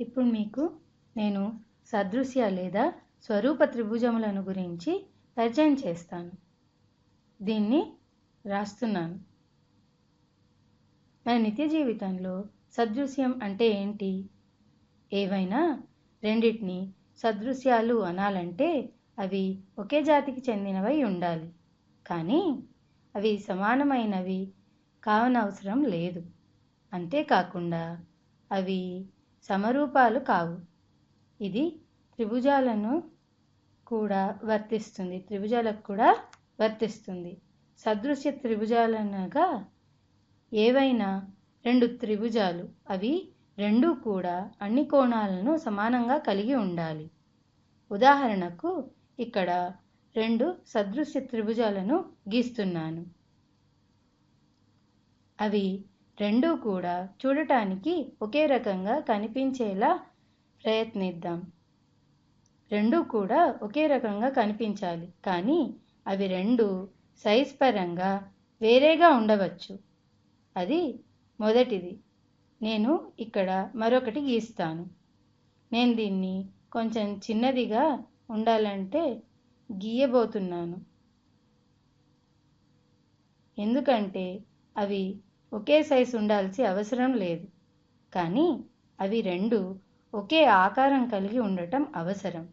ఇప్పుడు మీకు నేను సదృశ్య లేదా స్వరూప త్రిభుజములను గురించి పరిచయం చేస్తాను. దీన్ని రాస్తున్నాను. మన నిత్య జీవితంలో సదృశ్యం అంటే ఏంటి? ఏవైనా రెండిటిని సదృశ్యాలు అనాలంటే అవి ఒకే జాతికి చెందినవై ఉండాలి. కానీ అవి సమానమైనవి కావనవసరం లేదు. అంతేకాకుండా అవి సమరూపాలు కావు. ఇది త్రిభుజాలను కూడా వర్తిస్తుంది. త్రిభుజాలకు కూడా వర్తిస్తుంది. సదృశ్య త్రిభుజాలనగా ఏవైనా రెండు త్రిభుజాలు అవి రెండూ కూడా అన్ని కోణాలను సమానంగా కలిగి ఉండాలి. ఉదాహరణకు ఇక్కడ రెండు సదృశ్య త్రిభుజాలను గీస్తున్నాను. అవి రెండూ కూడా చూడటానికి ఒకే రకంగా కనిపించేలా ప్రయత్నిద్దాం. రెండూ కూడా ఒకే రకంగా కనిపించాలి. కానీ అవి రెండు సైజ్ పరంగా వేరేగా ఉండవచ్చు. అది మొదటిది. నేను ఇక్కడ మరొకటి గీస్తాను. నేను దీన్ని కొంచెం చిన్నదిగా ఉండాలంటే గీయబోతున్నాను. ఎందుకంటే అవి ఒకే సైజు ఉండాల్సి అవసరం లేదు. కానీ అవి రెండు ఒకే ఆకారం కలిగి ఉండటం అవసరం.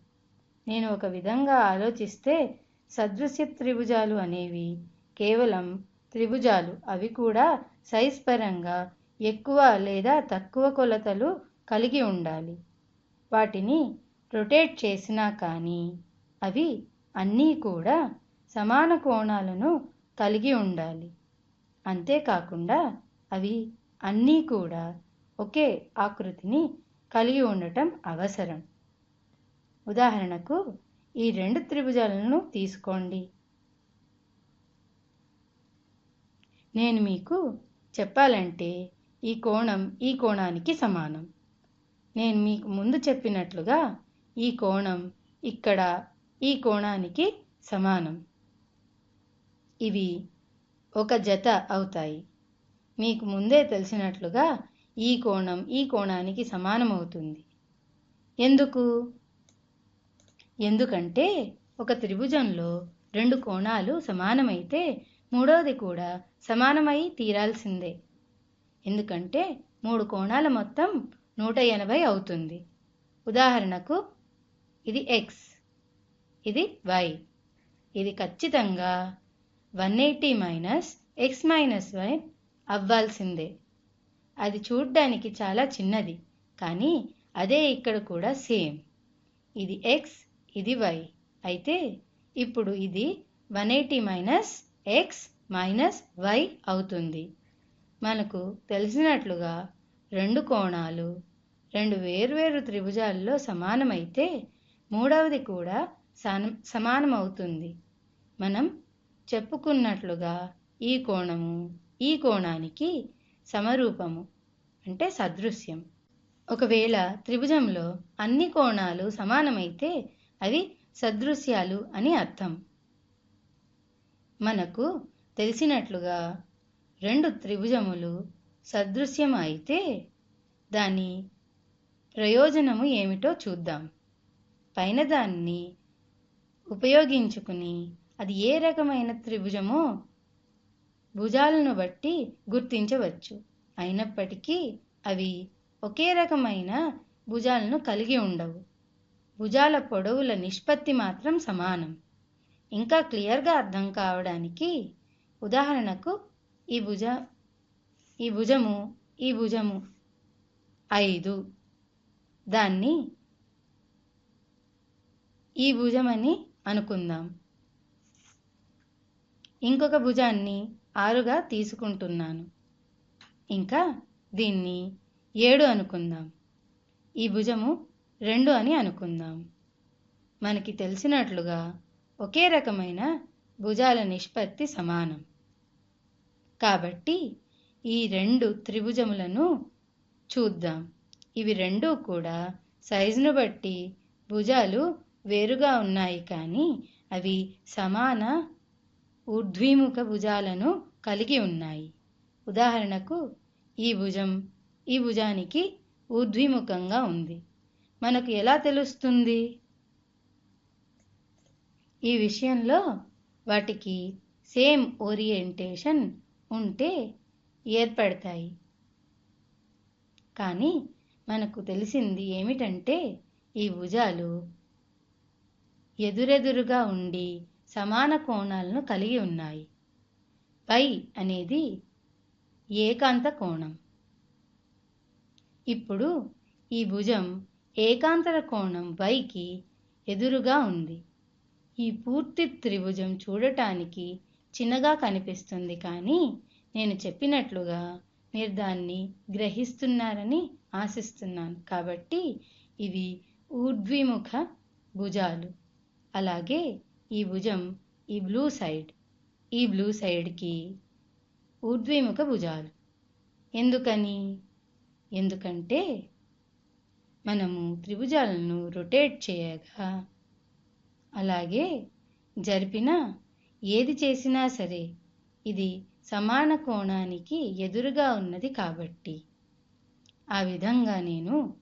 నేను ఒక విధంగా ఆలోచిస్తే సదృశ్య త్రిభుజాలు అనేవి కేవలం త్రిభుజాలు. అవి కూడా సైజ్ పరంగా ఎక్కువ లేదా తక్కువ కొలతలు కలిగి ఉండాలి. వాటిని రొటేట్ చేసినా కానీ అవి అన్నీ కూడా సమాన కోణాలను కలిగి ఉండాలి. అంతేకాకుండా అవి అన్నీ కూడా ఒకే ఆకృతిని కలిగి ఉండటం అవసరం. ఉదాహరణకు ఈ రెండు త్రిభుజాలను తీసుకోండి. నేను మీకు చెప్పాలంటే ఈ కోణం ఈ కోణానికి సమానం. నేను మీకు ముందు చెప్పినట్లుగా ఈ కోణం ఇక్కడ ఈ కోణానికి సమానం. ఇవి ఒక జత అవుతాయి. మీకు ముందే తెలిసినట్లుగా ఈ కోణం ఈ కోణానికి సమానమవుతుంది. ఎందుకు? ఎందుకంటే ఒక త్రిభుజంలో రెండు కోణాలు సమానమైతే మూడవది కూడా సమానమై తీరాల్సిందే. ఎందుకంటే మూడు కోణాల మొత్తం నూట ఎనభై అవుతుంది. ఉదాహరణకు ఇది ఎక్స్ ఇది వై ఇది ఖచ్చితంగా one eighty minus x minus y అవ్వాల్సిందే. అది చూడ్డానికి చాలా చిన్నది కానీ అదే ఇక్కడ కూడా సేమ్. ఇది ఎక్స్ ఇది వై. అయితే ఇప్పుడు ఇది one eighty minus x minus y అవుతుంది. మనకు తెలిసినట్లుగా రెండు కోణాలు రెండు వేర్వేరు త్రిభుజాల్లో సమానమైతే మూడవది కూడా సమానమవుతుంది. మనం చెప్పుకున్నట్లుగా ఈ కోణము ఈ కోణానికి సమరూపము అంటే సదృశ్యం. ఒకవేళ త్రిభుజంలో అన్ని కోణాలు సమానమైతే అవి సదృశ్యాలు అని అర్థం. మనకు తెలిసినట్లుగా రెండు త్రిభుజములు సదృశ్యం అయితే దాని ప్రయోజనము ఏమిటో చూద్దాం. పైన దాన్ని ఉపయోగించుకుని అది ఏ రకమైన త్రిభుజమో భుజాలను బట్టి గుర్తించవచ్చు. అయినప్పటికీ అవి ఒకే రకమైన భుజాలను కలిగి ఉండవు. భుజాల పొడవుల నిష్పత్తి మాత్రం సమానం. ఇంకా క్లియర్గా అర్థం కావడానికి ఉదాహరణకు ఈ భుజ ఈ భుజము ఈ భుజము ఐదు. దాన్ని ఈ భుజమని అనుకుందాం. ఇంకొక భుజాన్ని ఆరుగా తీసుకుంటున్నాను. ఇంకా దీన్ని ఏడు అనుకుందాం. ఈ భుజము రెండు అని అనుకుందాం. మనకి తెలిసినట్లుగా ఒకే రకమైన భుజాల నిష్పత్తి సమానం. కాబట్టి ఈ రెండు త్రిభుజములను చూద్దాం. ఇవి రెండూ కూడా సైజును బట్టి భుజాలు వేరుగా ఉన్నాయి కానీ అవి సమాన ఊర్ధ్వీముఖ భుజాలను కలిగి ఉన్నాయి. ఉదాహరణకు ఈ భుజం ఈ భుజానికి ఊర్ధ్వీముఖంగా ఉంది. మనకు ఎలా తెలుస్తుంది? ఈ విషయంలో వాటికి సేమ్ ఓరియంటేషన్ ఉంటే ఏర్పడతాయి. కానీ మనకు తెలిసింది ఏమిటంటే ఈ భుజాలు ఎదురెదురుగా ఉండి సమాన కోణాలను కలిగి ఉన్నాయి. పై అనేది ఏకాంత కోణం. ఇప్పుడు ఈ భుజం ఏకాంతర కోణం పైకి ఎదురుగా ఉంది. ఈ పూర్తి త్రిభుజం చూడటానికి చిన్నగా కనిపిస్తుంది కానీ నేను చెప్పినట్లుగా మీరు దాన్ని గ్రహిస్తున్నారని ఆశిస్తున్నాను కాబట్టి ఇవి ఊర్ధ్విముఖ భుజాలు. అలాగే ఈ భుజం ఈ బ్లూ సైడ్ ఈ బ్లూ సైడ్కి ఊర్ధ్విముఖ భుజాలు. ఎందుకని? ఎందుకంటే మనము త్రిభుజాలను రొటేట్ చేయగా అలాగే జరిపిన ఏది చేసినా సరే ఇది సమాన కోణానికి ఎదురుగా ఉన్నది కాబట్టి. ఆ విధంగా నేను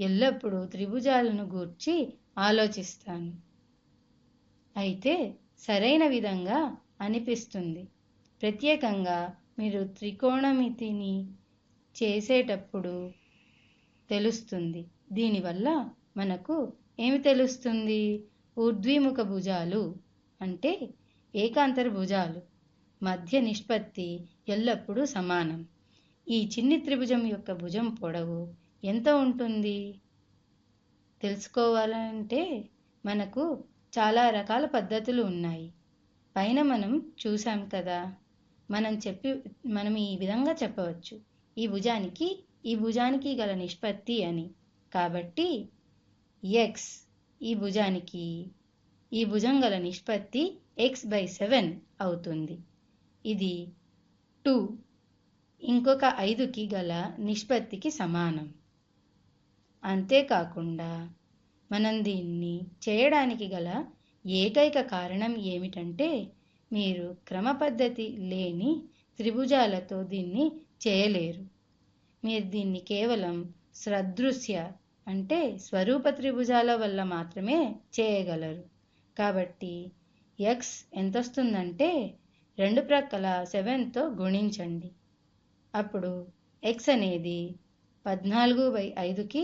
ఎల్లప్పుడూ త్రిభుజాలను గూర్చి ఆలోచిస్తాను. అయితే సరైన విధంగా అనిపిస్తుంది. ప్రత్యేకంగా మీరు త్రికోణమితిని చేసేటప్పుడు తెలుస్తుంది. దీనివల్ల మనకు ఏమి తెలుస్తుంది? ఊర్ధ్విముఖ భుజాలు అంటే ఏకాంతర భుజాలు మధ్య నిష్పత్తి ఎల్లప్పుడూ సమానం. ఈ చిన్ని త్రిభుజం యొక్క భుజం పొడవు ఎంత ఉంటుంది? తెలుసుకోవాలంటే మనకు చాలా రకాల పద్ధతులు ఉన్నాయి. పైన మనం చూసాం కదా మనం చెప్పి మనం ఈ విధంగా చెప్పవచ్చు. ఈ భుజానికి ఈ భుజానికి గల నిష్పత్తి అని. కాబట్టి ఎక్స్ ఈ భుజానికి ఈ భుజం గల నిష్పత్తి ఎక్స్ బై సెవెన్ అవుతుంది. ఇది టూ ఇంకొక ఐదుకి గల నిష్పత్తికి సమానం. అంతేకాకుండా మనం దీన్ని చేయడానికి గల ఏకైక కారణం ఏమిటంటే మీరు క్రమ పద్ధతి లేని త్రిభుజాలతో దీన్ని చేయలేరు. మీరు దీన్ని కేవలం సదృశ్య అంటే స్వరూప త్రిభుజాల వల్ల మాత్రమే చేయగలరు. కాబట్టి ఎక్స్ ఎంత వస్తుందంటే రెండు ప్రక్కల సెవెన్తో గుణించండి. అప్పుడు ఎక్స్ అనేది పద్నాలుగు బై ఐదుకి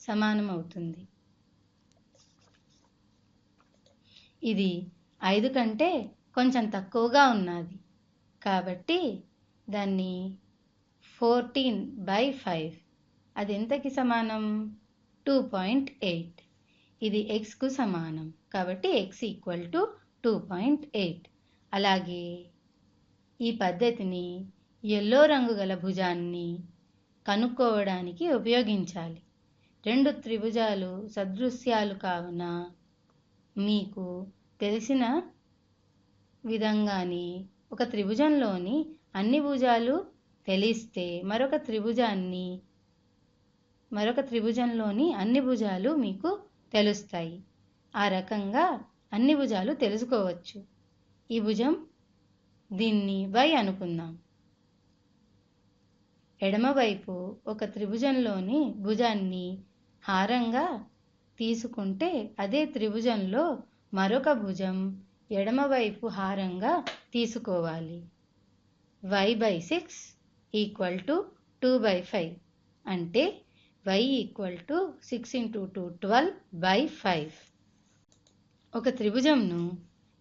సమానం అవుతుంది ఇది ఐదు కంటే కొంచెం తక్కువగా ఉన్నది. కాబట్టి దాన్ని ఫోర్టీన్ బై ఫైవ్. అది ఎంతకి సమానం? Two point eight. ఇది ఎక్స్కు సమానం. కాబట్టి x equal to two point eight. అలాగే ఈ పద్ధతిని ఎల్లో రంగు గల భుజాన్ని కనుక్కోవడానికి ఉపయోగించాలి. రెండు త్రిభుజాలు సదృశ్యాలు కావున మీకు తెలిసిన విధంగానే ఒక త్రిభుజంలోని అన్ని భుజాలు తెలిస్తే మరొక త్రిభుజాన్ని మరొక త్రిభుజంలోని అన్ని భుజాలు మీకు తెలుస్తాయి. ఆ రకంగా అన్ని భుజాలు తెలుసుకోవచ్చు. ఈ భుజం దీన్ని వై అనుకుందాం. ఎడమవైపు ఒక త్రిభుజంలోని భుజాన్ని హారంగా తీసుకుంటే అదే త్రిభుజంలో మరొక భుజం ఎడమవైపు హారంగా తీసుకోవాలి. Y by six equal to two by five అంటే y equal to six into two twelve by five ఒక త్రిభుజంను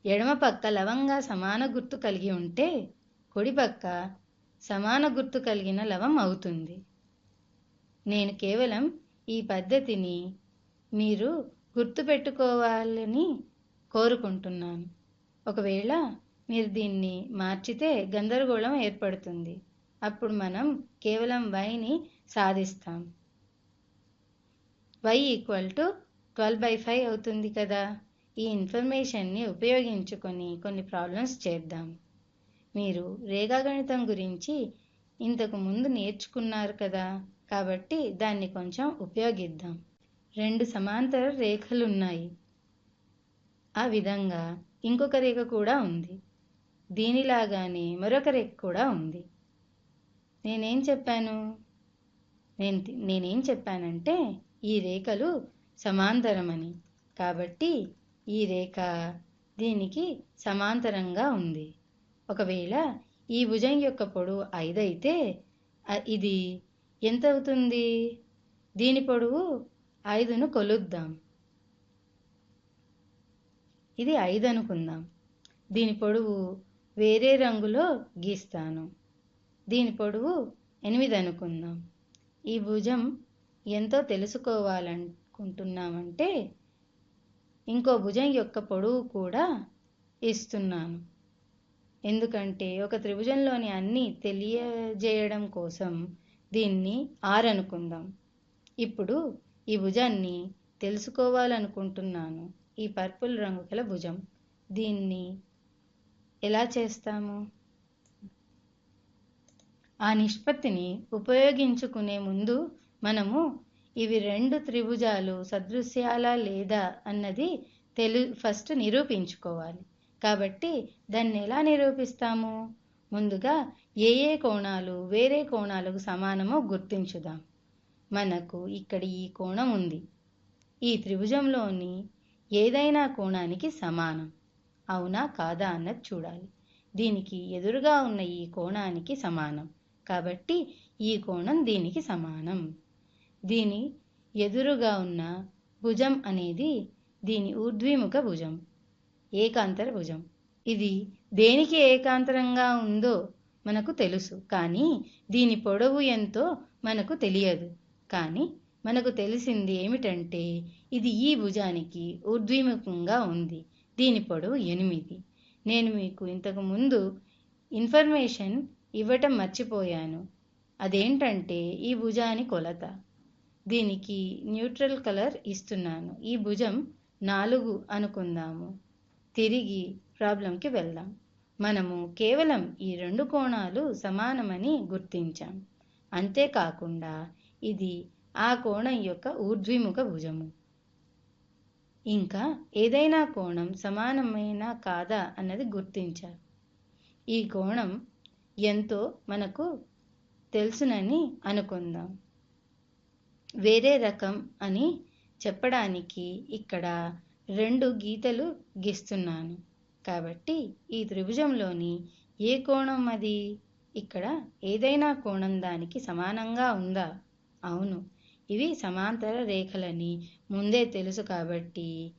ఎడమ పక్క లవంగా సమాన గుర్తు కలిగి ఉంటే కుడి పక్క సమాన గుర్తు కలిగిన లవం అవుతుంది. నేను కేవలం ఈ పద్ధతిని మీరు గుర్తుపెట్టుకోవాలని కోరుకుంటున్నాను. ఒకవేళ మీరు దీన్ని మార్చితే గందరగోళం ఏర్పడుతుంది. అప్పుడు మనం కేవలం వైని సాధిస్తాం. Y equal to twelve by five అవుతుంది కదా. ఈ ఇన్ఫర్మేషన్ని ఉపయోగించుకొని కొన్ని ప్రాబ్లమ్స్ చేద్దాం. మీరు రేఖాగణితం గురించి ఇంతకు ముందు నేర్చుకున్నారు కదా. కాబట్టి దాన్ని కొంచెం ఉపయోగిద్దాం. రెండు సమాంతర రేఖలు ఉన్నాయి ఆ విధంగా ఇంకొక రేఖ కూడా ఉంది. దీనిలాగానే మరొక రేఖ కూడా ఉంది. నేనేం చెప్పాను? నేను నేనేం చెప్పానంటే ఈ రేఖలు సమాంతరమని. కాబట్టి ఈ రేఖ దీనికి సమాంతరంగా ఉంది. ఒకవేళ ఈ భుజం యొక్క పొడవు ఐదు అయితే ఇది ఎంత అవుతుంది దీని పొడవు ఐదును కొలుద్దాం. ఇది ఐదు అనుకుందాం దీని పొడవు వేరే రంగులో గీస్తాను. దీని పొడవు ఎనిమిది అనుకుందాం ఈ భుజం ఎంతో తెలుసుకోవాలనుకుంటున్నామంటే ఇంకో భుజం యొక్క పొడవు కూడా ఇస్తున్నాను. ఎందుకంటే ఒక త్రిభుజంలోని అన్ని తెలియజేయడం కోసం దీన్ని ఆరు అనుకుందాం ఇప్పుడు ఈ భుజాన్ని తెలుసుకోవాలనుకుంటున్నాను. ఈ పర్పుల్ రంగు గల భుజం. దీన్ని ఎలా చేస్తాము? ఆ నిష్పత్తిని ఉపయోగించుకునే ముందు మనము ఇవి రెండు త్రిభుజాలు సదృశ్యాలా లేదా అన్నది తెలు ఫస్ట్ నిరూపించుకోవాలి. కాబట్టి దాన్ని ఎలా నిరూపిస్తాము? ముందుగా ఏ ఏ కోణాలు వేరే కోణాలకు సమానమో గుర్తించుదాం. మనకు ఇక్కడ ఈ కోణం ఉంది. ఈ త్రిభుజంలోని ఏదైనా కోణానికి సమానం. అవునా కాదా అన్నది చూడాలి. దీనికి ఎదురుగా ఉన్న ఈ కోణానికి సమానం. కాబట్టి ఈ కోణం దీనికి సమానం. దీని ఎదురుగా ఉన్న భుజం అనేది దీని ఊర్ధ్విముఖ భుజం. ఏకాంతర భుజం. ఇది దేనికి ఏకాంతరంగా ఉందో మనకు తెలుసు. కానీ దీని పొడవు ఎంతో మనకు తెలియదు. కానీ మనకు తెలిసింది ఏమిటంటే ఇది ఈ భుజానికి ఊర్ధ్వీముఖంగా ఉంది. దీని పొడవు ఎనిమిది. నేను మీకు ఇంతకు ముందు ఇన్ఫర్మేషన్ ఇవ్వటం మర్చిపోయాను. అదేంటంటే ఈ భుజాని కొలత. దీనికి న్యూట్రల్ కలర్ ఇస్తున్నాను. ఈ భుజం నాలుగు అనుకుందాము. తిరిగి ప్రాబ్లంకి వెళ్దాం. మనము కేవలం ఈ రెండు కోణాలు సమానమని గుర్తించాం. అంతేకాకుండా ఇది ఆ కోణం యొక్క ఊర్ధ్విముఖ భుజము. ఇంకా ఏదైనా కోణం సమానమైన కాదా అన్నది గుర్తించారు. ఈ కోణం ఎంతో మనకు తెలుసునని అనుకుందాం. వేరే రకం అని చెప్పడానికి ఇక్కడ రెండు గీతలు గీస్తున్నాను. కాబట్టి ఈ త్రిభుజంలోని ఏ కోణం అది? ఇక్కడ ఏదైనా కోణం దానికి సమానంగా ఉందా? అవును. ఇవి సమాంతర రేఖలని ముందే తెలుసు కాబట్టి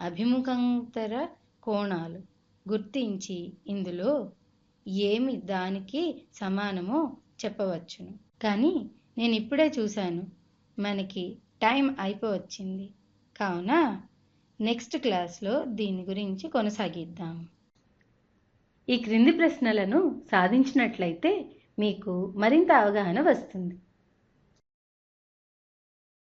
అభిముఖంతర కోణాలు గుర్తించి ఇందులో ఏమి దానికి సమానమో చెప్పవచ్చును. కానీ నేను ఇప్పుడే చూశాను. మనకి టైం అయిపోవచ్చింది. కావున నెక్స్ట్ క్లాస్లో దీని గురించి కొనసాగిద్దాం. ఈ క్రింది ప్రశ్నలను సాధించినట్లయితే మీకు మరింత అవగాహన వస్తుంది.